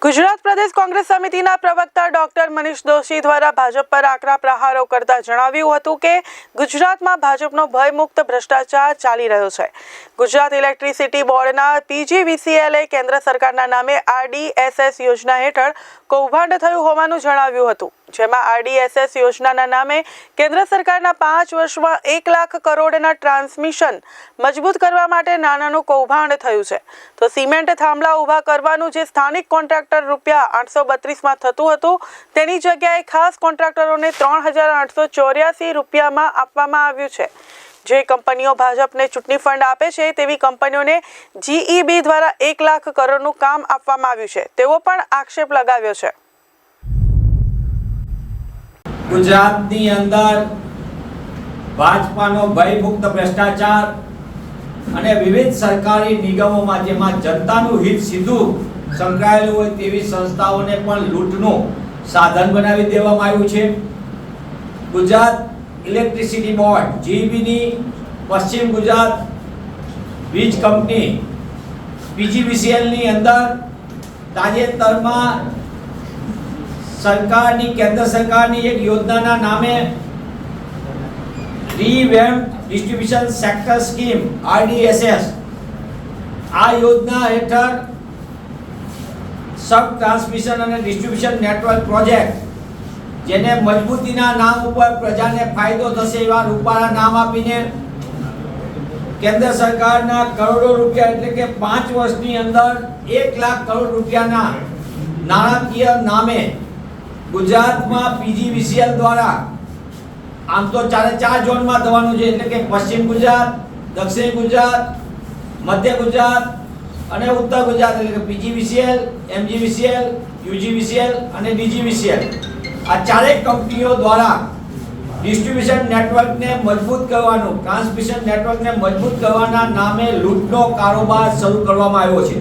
ગુજરાત પ્રદેશ કોંગ્રેસ સમિતિના પ્રવક્તા ડોક્ટર મનીષ દોશી દ્વારા ભાજપ પર આકરા પ્રહારો કરતા જણાવ્યું હતું કે ગુજરાતમાં ભાજપનો ભયમુક્ત ભ્રષ્ટાચાર ચાલી રહ્યો છે. ગુજરાત ઇલેક્ટ્રિસિટી બોર્ડના પીજીવીસીએલએ કેન્દ્ર સરકારના નામે આરડીએસએસ યોજના હેઠળ કૌભાંડ થયું હોવાનું જણાવ્યું હતું. જેમાં આરડીએસએસ યોજનાના નામે કેન્દ્ર સરકારના પાંચ વર્ષમાં એક લાખ કરોડના ટ્રાન્સમિશન મજબૂત કરવા માટે નાનાનું કૌભાંડ થયું છે. તો સિમેન્ટ થાંભલા ઊભા કરવાનું જે સ્થાનિક કોન્ટ્રાક્ટર રૂપિયા આઠસો બત્રીસમાં થતું હતું, તેની જગ્યાએ ખાસ કોન્ટ્રાક્ટરોને ત્રણ હજાર આઠસો ચોર્યાસી રૂપિયામાં આપવામાં આવ્યું છે. જે કંપનીઓ ભાજપને ચૂંટણી ફંડ આપે છે, તેવી કંપનીઓને જીઈબી દ્વારા એક લાખ કરોડનું કામ આપવામાં આવ્યું છે. તેવો પણ આક્ષેપ લગાવ્યો છે. ગુજરાતની અંદર ભાજપાનો ભયમુક્ત ભ્રષ્ટાચાર અને વિવિધ સરકારી નિગમોમાં જેમાં જનતાનું હિત સીધું સંકળાયેલું હોય તેવી સંસ્થાઓને પણ લૂંટનું સાધન બનાવી દેવામાં આવ્યું છે. ગુજરાત ઇલેક્ટ્રિસિટી બોર્ડ જીબીની પશ્ચિમ ગુજરાત વીજ કંપની, પીજીવીસીએલની અંદર તાજેતરમાં સરકારની, કેન્દ્ર સરકારની એક યોજનાના નામે revamped distribution sector scheme, RDSS. આ યોજના હેઠળ સબ ટ્રાન્સમિશન અને ડિસ્ટ્રીબ્યુશન નેટવર્ક પ્રોજેક્ટ, જેને મજબૂતીના નામ ઉપર પ્રજાને ફાયદો થશે એવા રૂપાળા નામ આપીને કેન્દ્ર સરકારના કરોડો રૂપિયા એટલે કે પાંચ વર્ષની અંદર એક લાખ કરોડ રૂપિયાના નાણાકીય નામે ગુજરાતમાં પીજીવીસીએલ દ્વારા આમ તો ચારે ચાર ઝોનમાં થવાનું છે, એટલે કે પશ્ચિમ ગુજરાત, દક્ષિણ ગુજરાત, મધ્ય ગુજરાત અને ઉત્તર ગુજરાત, એટલે કે પીજીવીસીએલ, એમજીવીસીએલ, યુજીવીસીએલ અને ડીજીવીસીએલ. આ ચારેય કંપનીઓ દ્વારા ડિસ્ટ્રીબ્યુશન નેટવર્કને મજબૂત કરવાનું, ટ્રાન્સમિશન નેટવર્કને મજબૂત કરવાના નામે લૂંટનો કારોબાર શરૂ કરવામાં આવ્યો છે.